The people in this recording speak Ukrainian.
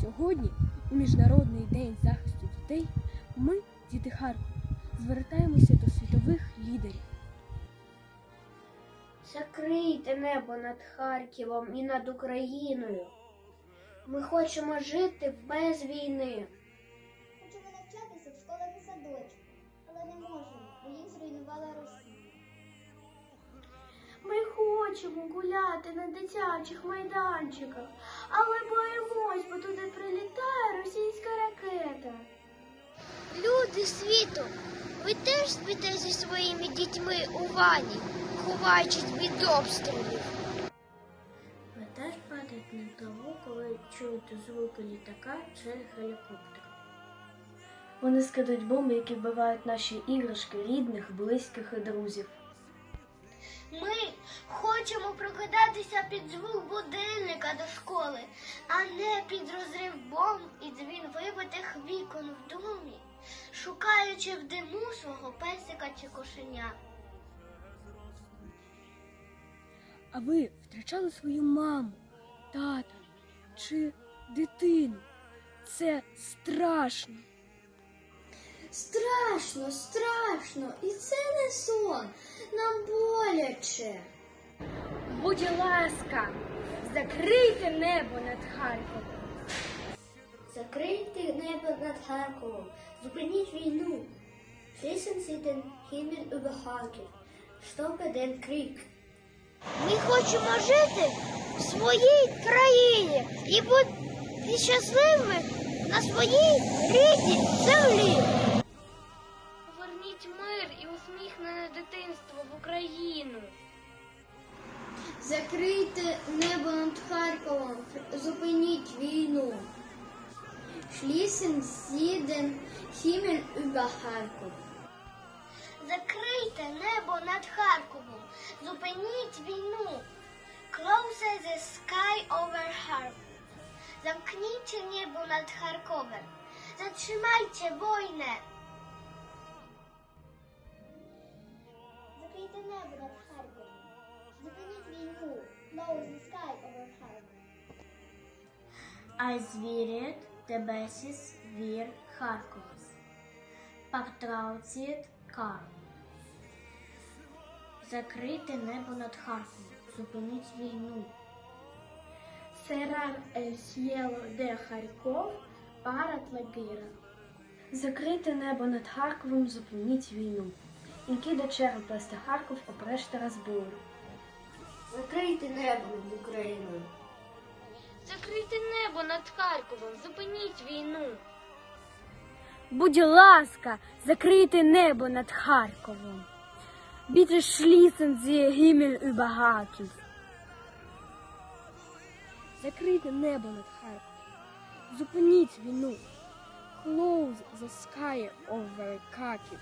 Сьогодні, у Міжнародний день захисту дітей, ми, діти Харкова, звертаємося до світових лідерів. Закрийте небо над Харківом і над Україною. Ми хочемо жити без війни. Хочемо навчатися в школах і садочках, але не можемо, бо їх зруйнувала Росія. Ми хочемо гуляти на дитячих майданчиках, але боїмось, бо туди прилітає російська ракета. Люди світу, ви теж спите зі своїми дітьми у ванні, ховаючись від обстрілів. Ви теж падаєте на траву, коли чуєте звуки літака чи гелікоптера. Вони скидають бомби, які вбивають наші іграшки, рідних, близьких і друзів. Ми хочемо прокидатися під звук будильника до школи, а не під розрив бомб і дзвін вибитих вікон в домі, шукаючи в диму свого песика чи кошеня. А ви втрачали свою маму, тата чи дитину. Це страшно. Страшно, страшно, і це не сон. Нам боляче. Будь ласка, закрийте небо над Харковом. Закрийте небо над Харковом, зупиніть війну. Schließen Sie den Himmel über Харків. Stoppe den Krieg. Ми хочемо жити в своїй країні і бути щасливими на своїй рідній землі. Дитинство в Україну. Закрийте небо над Харковом, зупиніть війну. Schließen Sie den Himmel über Харків. Закрийте небо над Харковом. Зупиніть війну. Close the sky over Харків. Замкніть небо над Харковом. Заtrzymajcie wojnę. Закрийте небо над Харковом. Зупиніть війну. Close the sky over Харків. Айзвіріт дебесіс вір Харковс. Партрауціт кар. Закрийте небо над Харковом. Зупиніть війну. Серар ель де Харков парат лагира. Закрийте небо над Харковом, зупиніть війну. Які до черги плести Харків опрешти розбою. Закрийте небо над Україною. Закрийте небо над Харковом. Зупиніть війну. Будь ласка, закрийте небо над Харковом. Bitte schließen Sie Himmel über Харків. Закрийте небо над Харковом. Зупиніть війну. Close the sky over Харків.